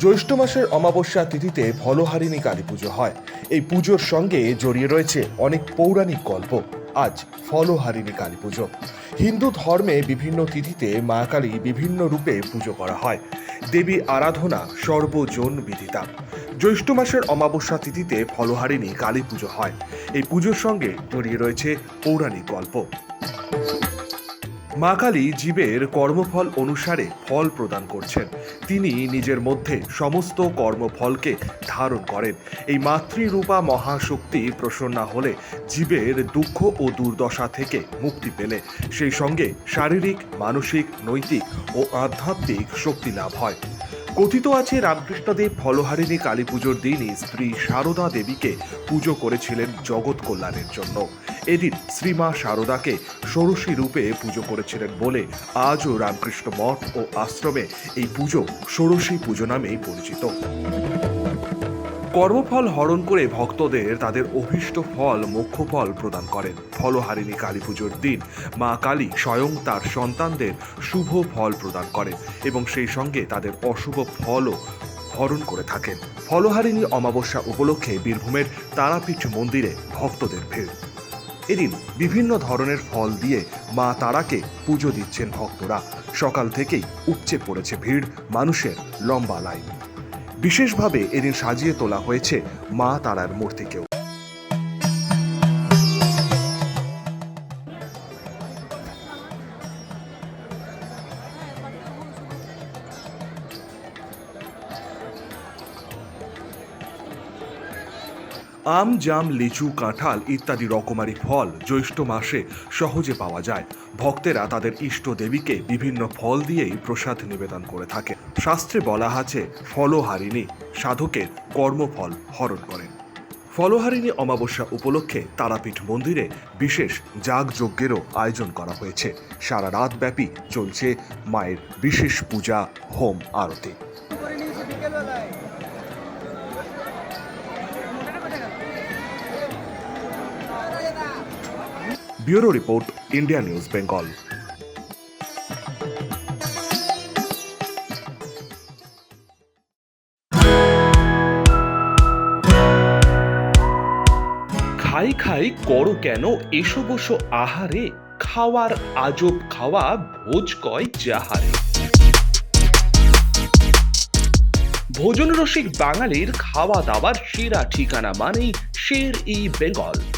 জ্যৈষ্ঠ মাসের অমাবস্যা তিথিতে ফলহারিণী কালী পুজো হয়। এই পুজোর সঙ্গে জড়িয়ে রয়েছে অনেক পৌরাণিক গল্প। আজ ফলহারিণী কালী পুজো। হিন্দু ধর্মে বিভিন্ন তিথিতে মা কালী বিভিন্ন রূপে পুজো করা হয়। দেবী আরাধনা সর্বজন বিদিতা জ্যৈষ্ঠ মাসের অমাবস্যা তিথিতে ফলহারিণী কালী পুজো হয়। এই পুজোর সঙ্গে জড়িয়ে রয়েছে পৌরাণিক গল্প। মা কালী জীবের কর্মফল অনুসারে ফল প্রদান করছেন। তিনি নিজের মধ্যে সমস্ত কর্মফলকে ধারণ করেন। এই মাতৃরূপা মহাশক্তি প্রসন্না হলে জীবের দুঃখ ও দুর্দশা থেকে মুক্তি পেলে। সেই সঙ্গে শারীরিক, মানসিক, নৈতিক ও আধ্যাত্মিক শক্তি লাভ হয়। কথিত আছে, রামকৃষ্ণদেব ফলহারিণী কালী পুজোর দিনই স্ত্রী সারদা দেবীকে পুজো করেছিলেন জগৎ কল্যাণের জন্য। এদিন শ্রীমা সারদাকে ষোড়শী রূপে পুজো করেছিলেন বলে আজও রামকৃষ্ণ মঠ ও আশ্রমে এই পুজো ষোড়শী পুজো নামেই পরিচিত। কর্মফল হরণ করে ভক্তদের তাদের অভীষ্ট ফল, মোক্ষ ফল প্রদান করেন। ফলহারিণী কালী পুজোর দিন মা কালী স্বয়ং তার সন্তানদের শুভ ফল প্রদান করেন এবং সেই সঙ্গে তাদের অশুভ ফলও হরণ করে থাকেন। ফলহারিণী অমাবস্যা উপলক্ষে বীরভূমের তারাপীঠ মন্দিরে ভক্তদের ভিড়। এদিন বিভিন্ন ধরনের ফল দিয়ে মা তারাকে পুজো দিচ্ছেন ভক্তরা। সকাল থেকেই উপচে পড়েছে ভিড় মানুষের লম্বা লাইন। বিশেষভাবে এদিন সাজিয়ে তোলা হয়েছে মা তারার মূর্তিকেও। আম, জাম, লিচু, কাঁঠাল ইত্যাদি রকমারি ফল জ্যৈষ্ঠ মাসে সহজে পাওয়া যায়। ভক্তেরা তাদের ইষ্ট দেবীকে বিভিন্ন ফল দিয়েই প্রসাদ নিবেদন করে থাকে। শাস্ত্রে বলা আছে, ফলহারিণী সাধকের কর্মফল হরণ করেন। ফলহারিণী অমাবস্যা উপলক্ষে তারাপীঠ মন্দিরে বিশেষ যাগযজ্ঞেরও আয়োজন করা হয়েছে। সারা রাত ব্যাপী চলছে মায়ের বিশেষ পূজা, হোম আরতি। Bureau report, India news Bengal. খাই খাই করো কেন এসো বসো আহারে? খাওয়ার আজব খাওয়া ভোজ কয় যাহারে? ভোজন রসিক বাঙালির খাওয়া দাওয়ার সেরা ঠিকানা মানেই Sher e Bengal.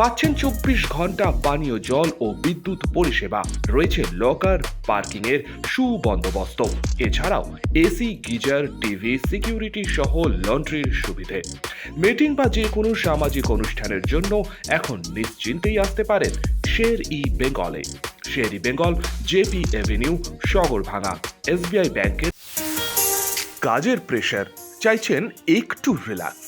পাচ্ছেন চব্বিশ ঘণ্টা পানীয় জল ও বিদ্যুৎ পরিষেবা। রয়েছে লকার পার্কিং এর সুবন্দোবস্ত। এছাড়াও এসি, গিজার, টিভি, সিকিউরিটি সহ লন্ড্রির সুবিধে। মিটিং বা যে কোনো সামাজিক অনুষ্ঠানের জন্য এখন নিশ্চিন্তেই আসতে পারেন শের ই বেঙ্গলে। Sher e Bengal, JP avenue Sagarbhanga SBI ব্যাংকের। কাজের প্রেশার, চাইছেন একটু রিল্যাক্স।